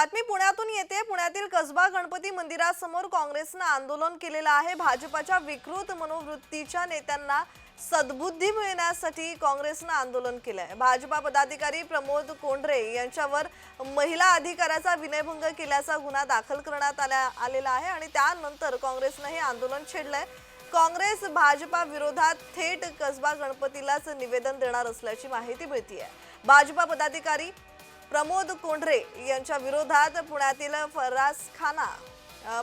बातमी पुण्यातून येते. पुण्यातील कसबा गणपती मंदिरासमोर काँग्रेसनं आंदोलन केलेलं आहे. भाजपाच्या विकृत मनोवृत्तीच्या नेत्यांना सद्बुद्धी मिळण्यासाठी काँग्रेसनं आंदोलन केलंय. भाजपा पदाधिकारी प्रमोद कोंढरे यांच्यावर महिला अधिकाराचा विनयभंग केल्याचा गुन्हा दाखल करण्यात आल्या आलेला आहे आणि त्यानंतर काँग्रेसनं हे आंदोलन छेडलंय. काँग्रेस भाजपा विरोधात थेट कसबा गणपतीलाच निवेदन देणार असल्याची माहिती मिळतीये. भाजपा पदाधिकारी प्रमोद कोंढरे यांच्या विरोधात पुण्यातील फरासखाना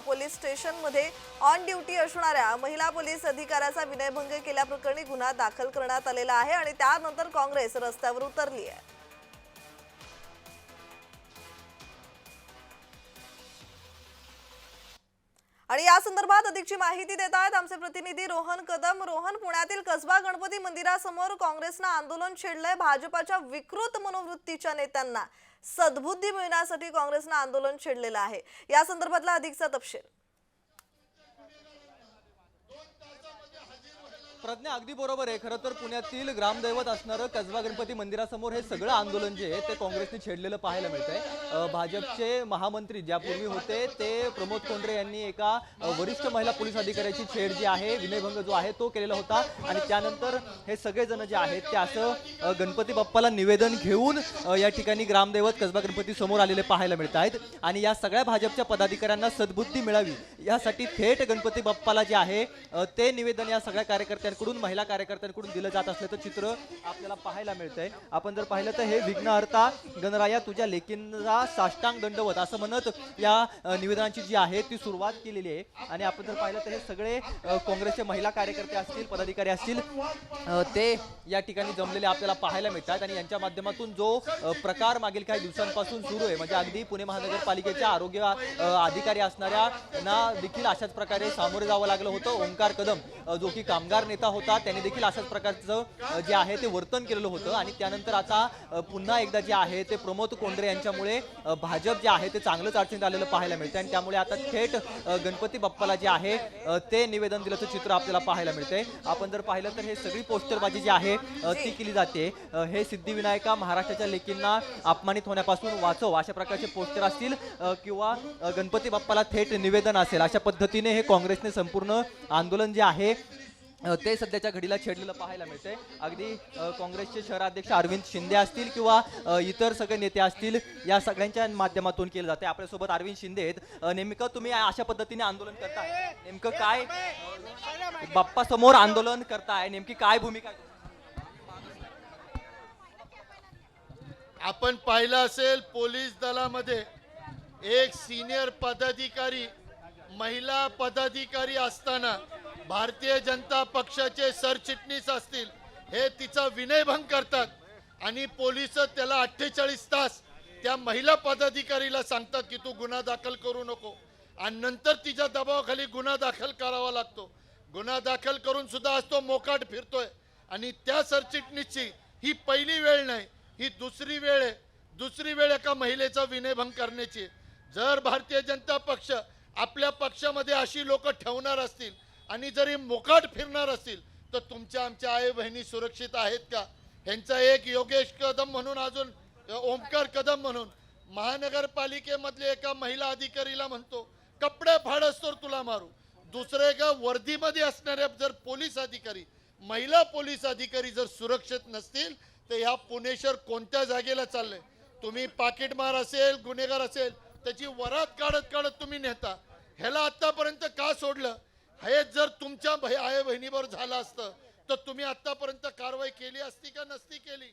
पोलीस स्टेशनमध्ये ऑन ड्युटी असणाऱ्या महिला पोलीस अधिकाऱ्याचा विनयभंग केल्याप्रकरणी गुन्हा दाखल करण्यात आलेला आहे आणि त्यानंतर काँग्रेस रस्त्यावर उतरली आहे. आणि या संदर्भात अधिकची माहिती देत आहेत आमचे प्रतिनिधी रोहन कदम. रोहन पुण्यातील कसबा गणपती मंदिरासमोर काँग्रेसनं आंदोलन छेडलंय भाजपाच्या विकृत मनोवृत्तीच्या नेत्यांना. सद्बुद्धी मिळण्यासाठी काँग्रेसनं आंदोलन छेडलेलं आहे. या संदर्भातला अधिकचा तपशील. प्रज्ञा अगदी बरोबर आहे. खरं तर पुण्यातील ग्रामदैवत असणारं कसबा गणपती मंदिरासमोर हे सगळं आंदोलन जे आहे ते काँग्रेसने छेडलेलं पाहायला मिळत आहे भाजपचे महामंत्री ज्यापूर्वी होते ते प्रमोद कोंडरे यांनी एका वरिष्ठ महिला पोलीस अधिकाऱ्याची छेड जी आहे विनयभंग जो आहे तो केलेला होता. आणि त्यानंतर हे सगळेजण जे आहेत ते असं गणपती बाप्पाला निवेदन घेऊन या ठिकाणी ग्रामदैवत कसबा गणपती समोर आलेले पाहायला मिळत आहेत. आणि या सगळ्या भाजपच्या पदाधिकाऱ्यांना सद्बुद्धी मिळावी. यासाठी थेट गणपती बाप्पाला जे आहे ते निवेदन या सगळ्या कार्यकर्त्यांकडून महिला कार्यकर्त्यांकडून दिलं जात असल्याचं चित्र आपल्याला पाहायला मिळतंय. आपण जर पाहिलं तर हे विघ्नहर्ता गणराया तुझ्या लेकींना साष्टांग दंडवत असं म्हणत या निवेदनाची जी आहे ती सुरुवात केलेली आहे. आणि आपण जर पाहिलं तर हे सगळे काँग्रेसचे महिला कार्यकर्ते असतील पदाधिकारी असतील ते या ठिकाणी जमलेले आपल्याला पाहायला मिळतात. आणि यांच्या माध्यमातून जो प्रकार मागील काही दिवसांपासून सुरू आहे म्हणजे अगदी पुणे महानगरपालिकेच्या आरोग्य अधिकारी असणाऱ्या ना देखील अशाच प्रकारे सामोरे जावं लागलं होतं. ओंकार कदम जो की कामगार नेता होता त्यांनी देखील अशाच प्रकारचं जे आहे ते वर्तन केलेलं होतं. आणि त्यानंतर आता पुन्हा एकदा जे आहे ते प्रमोद कोंडरे यांच्यामुळे भाजप जे आहे ते चांगलंच अडचणीत आलेलं पाहायला मिळतं आणि त्यामुळे आता थेट गणपती बाप्पाला जे आहे ते निवेदन दिल्याचं चित्र आपल्याला पाहायला मिळतंय. आपण जर पाहिलं तर हे सगळी पोस्टरबाजी जी आहे ती केली जाते. हे सिद्धिविनायका महाराष्ट्राच्या लेकींना अपमानित होण्यापासून वाचव अशा प्रकारचे पोस्टर असतील किंवा गणपती बाप्पाला थेट निवेदन असेल. अशा पद्धतीने हे काँग्रेसने संपूर्ण आंदोलन जे आहे ते सध्याच्या घडीला छेडलेलं पाहायला मिळतंय. अगदी काँग्रेसचे शहराध्यक्ष अरविंद शिंदे असतील किंवा इतर सगळे नेते असतील या सगळ्यांच्या माध्यमातून केलं जाते आपल्यासोबत अरविंद शिंदे आहेत. नेमकं तुम्ही अशा पद्धतीने आंदोलन करताय? नेमकं काय? बाप्पा समोर आंदोलन करताय. नेमकी काय भूमिका आपण पाहिलं असेल पोलीस दलामध्ये एक सिनियर पदाधिकारी महिला पदाधिकारी असताना भारतीय जनता पक्षाचे सरचिटणीस असतील हे तिचा विनयभंग करतात. आणि पोलीस त्याला अठ्ठेचाळीस तास त्या महिला पदाधिकारीला सांगतात की तू गुन्हा दाखल करू नको. आणि नंतर तिच्या दबावाखाली गुन्हा दाखल करावा लागतो. गुन्हा दाखल करून सुद्धा आज तो मोकाट फिरतोय. आणि त्या सरचिटणीसची ही पहिली वेळ नाही ही दुसरी वेळ आहे. दुसरी वेळ एका महिलेचा विनयभंग करण्याची. आहे. जर भारतीय जनता पक्ष आपल्या पक्षामध्ये अशी लोक ठेवणार असतील आणि जरी मोकाट फिरणार असतील तर तुमच्या आमच्या आई बहिणी सुरक्षित आहेत का? ह्यांचा एक योगेश कदम म्हणून अजून ओमकार कदम म्हणून महानगरपालिकेमधले एका महिला अधिकारीला म्हणतो कपडे फाडस तर तुला मारू. दुसरे का वर्दीमध्ये असणाऱ्या जर पोलीस अधिकारी महिला पोलीस अधिकारी जर सुरक्षित नसतील तर ह्या पुणेश्वर कोणत्या जागेला चाललंय? तुम्ही पाकिटमार असेल गुन्हेगार असेल त्याची वरात काढत काढत तुम्ही नेता. ह्याला आतापर्यंत का सोडलं? हे जर तुमच्या आई बहिणीवर झालं असतं तर तुम्ही आतापर्यंत कारवाई केली असती का नसती केली?